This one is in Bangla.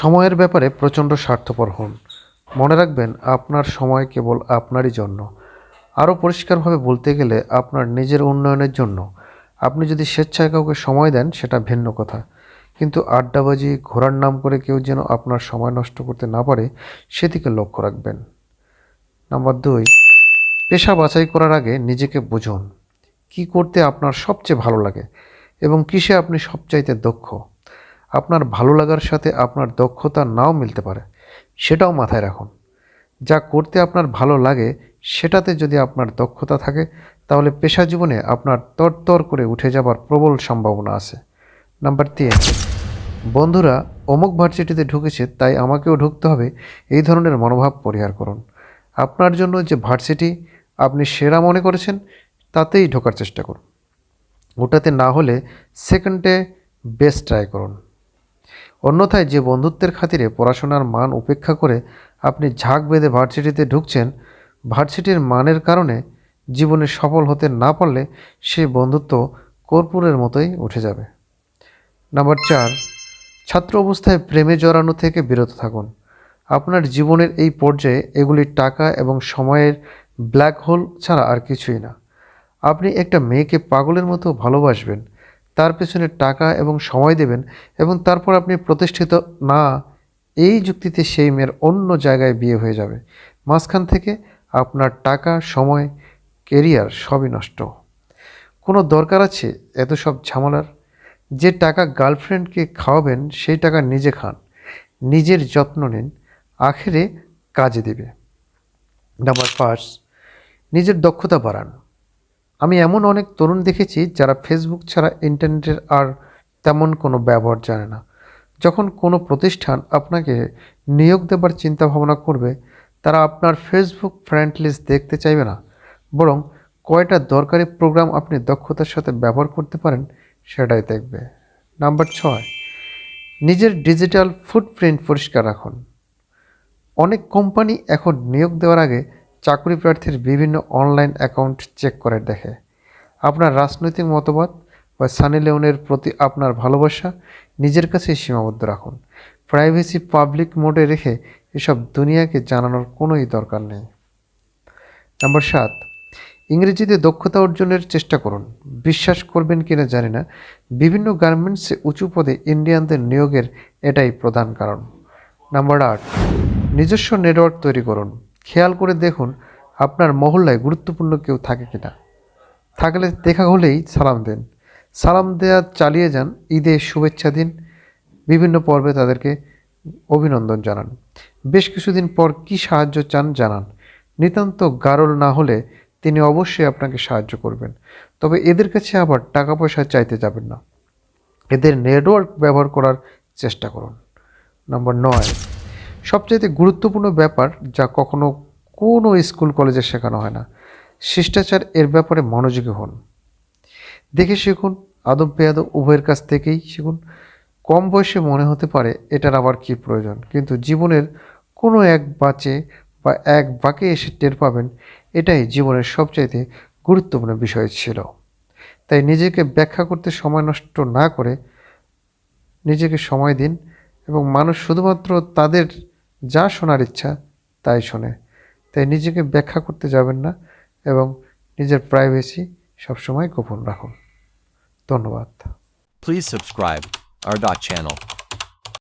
সময়ের ব্যাপারে প্রচণ্ড স্বার্থপর হন। মনে রাখবেন, আপনার সময় কেবল আপনারই জন্য। আরও পরিষ্কারভাবে বলতে গেলে আপনার নিজের উন্নয়নের জন্য। আপনি যদি স্বেচ্ছায় কাউকে সময় দেন, সেটা ভিন্ন কথা। কিন্তু আড্ডাবাজি ঘোরার নাম করে কেউ যেন আপনার সময় নষ্ট করতে না পারে, সেদিকে লক্ষ্য রাখবেন। নাম্বার দুই, পেশা বাছাই করার আগে নিজেকে বুঝুন। কি করতে আপনার সবচেয়ে ভালো লাগে এবং কিসে আপনি সবচাইতে দক্ষ? আপনার ভালো লাগার সাথে আপনার দক্ষতা নাও মিলতে পারে। সেটাও মাথায় রাখুন। যা করতে আপনার ভালো লাগে, সেটাতে যদি আপনার দক্ষতা থাকে, তাহলে পেশা জীবনে আপনার তরতর করে উঠে যাবার প্রবল সম্ভাবনা আছে। নাম্বার তিন, বন্ধুরা অমুক ভার্সিটিতে ঢুকেছে, তাই আমাকেও ঢুকতে হবে। এই ধরনের মনোভাব পরিহার করুন। আপনার জন্য যে ভার্সিটি আপনি সেরা মনে করেছেন, তাতেই ঢোকার চেষ্টা করুন। ওটাতে না হলে সেকেন্ডে বেস্ট ট্রাই করুন। অন্যথায় যে বন্ধুত্বের খাতিরে পড়াশোনার মান উপেক্ষা করে আপনি ঝাঁক বেঁধে ভার্সিটিতে ঢুকছেন, ভার্সিটির মানের কারণে জীবনে সফল হতে না পারলে সেই বন্ধুত্ব কর্পূরের মতোই উঠে যাবে। নাম্বার চার, ছাত্র অবস্থায় প্রেমে জড়ানো থেকে বিরত থাকুন। আপনার জীবনের এই পর্যায়ে এগুলি টাকা এবং সময়ের ব্ল্যাক হোল ছাড়া আর কিছুই না। আপনি একটা মেয়েকে পাগলের মতো ভালোবাসবেন তার পেছনে টাকা এবং সময় দেবেন এবং তারপর আপনি প্রতিষ্ঠিত, না, এই যুক্তিতে সেই মেয়ের অন্য জায়গায় বিয়ে হয়ে যাবে। মাঝখান থেকে আপনার টাকা, সময়, কেরিয়ার সবই নষ্ট। কোনো দরকার আছে এত সব ঝামেলার? যে টাকা গার্লফ্রেন্ডকে খাওয়াবেন, সেই টাকা নিজে খান। নিজের যত্ন নিন, আখেরে কাজে দেবে। নাম্বার পাঁচ, নিজের দক্ষতা বাড়ান। আমি এমন অনেক তরুণ দেখেছি যারা ফেসবুক ছাড়া ইন্টারনেটের আর তেমন কোনো ব্যবহার জানে না। যখন কোনো প্রতিষ্ঠান আপনাকে নিয়োগ দেবার চিন্তা ভাবনা করবে, তারা আপনার ফেসবুক ফ্রেন্ড লিস্ট দেখতে চাইবে না। বরং কয়টা দরকারি প্রোগ্রাম আপনি দক্ষতার সাথে ব্যবহার করতে পারেন, সেটাই দেখবে। নাম্বার ছয়, নিজের ডিজিটাল ফুটপ্রিন্ট পরিষ্কার রাখুন। অনেক কোম্পানি এখন নিয়োগ দেওয়ার আগে চাকরি প্রার্থীর বিভিন্ন অনলাইন অ্যাকাউন্ট চেক করে দেখে। আপনার রাজনৈতিক মতবাদ বা সানি লিওনের প্রতি আপনার ভালোবাসা নিজের কাছে সীমাবদ্ধ রাখুন। প্রাইভেসি পাবলিক মোডে রেখে এসব দুনিয়াকে জানানোর কোনোই দরকার নেই। নাম্বার সাত, ইংরেজিতে দক্ষতা অর্জনের চেষ্টা করুন। বিশ্বাস করবেন কিনা জানি না। বিভিন্ন গার্মেন্টসে উঁচু পদে ইন্ডিয়ানদের নিয়োগের এটাই প্রধান কারণ। নাম্বার আট, নিজস্ব নেটওয়ার্ক তৈরি করুন। খেয়াল করে দেখুন আপনার মহল্লায় গুরুত্বপূর্ণ কেউ থাকে কিনা। থাকলে দেখা হলেই সালাম দেন। সালাম দেওয়া চালিয়ে যান। ঈদে শুভেচ্ছা দিন। বিভিন্ন পর্বে তাদেরকে অভিনন্দন জানান। বেশ কিছুদিন পর কি সাহায্য চান জানান। নিতান্ত গারল না হলে তিনি অবশ্যই আপনাকে সাহায্য করবেন। তবে এদের কাছে আবার টাকা পয়সা চাইতে যাবেন না। এদের নেটওয়ার্ক ব্যবহার করার চেষ্টা করুন। নম্বর নয়। সবচাইতে গুরুত্বপূর্ণ ব্যাপার যা কখনো কোনো স্কুল, কলেজে শেখানো হয় না, শিষ্টাচার এর ব্যাপারে মনোযোগী হন। দেখে শিখুন, আদব বেয়াদব উভয়ের কাছ থেকেই শিখুন। কম বয়সে মনে হতে পারে এটার আবার কি প্রয়োজন, কিন্তু জীবনের কোনো এক বাঁচে বা এক বাঁকে এসে টের পাবেন, এটাই জীবনের সবচাইতে গুরুত্বপূর্ণ বিষয় ছিল। তাই নিজেকে ব্যাখ্যা করতে সময় নষ্ট না করে নিজেকে সময় দিন এবং মানুষ শুধুমাত্র তাদের যা শোনার ইচ্ছা তাই শোনে। তাই নিজেকে ব্যাখ্যা করতে যাবেন না এবং নিজের প্রাইভেসি সবসময় গোপন রাখুন। ধন্যবাদ। প্লিজ সাবস্ক্রাইব আর dot channel.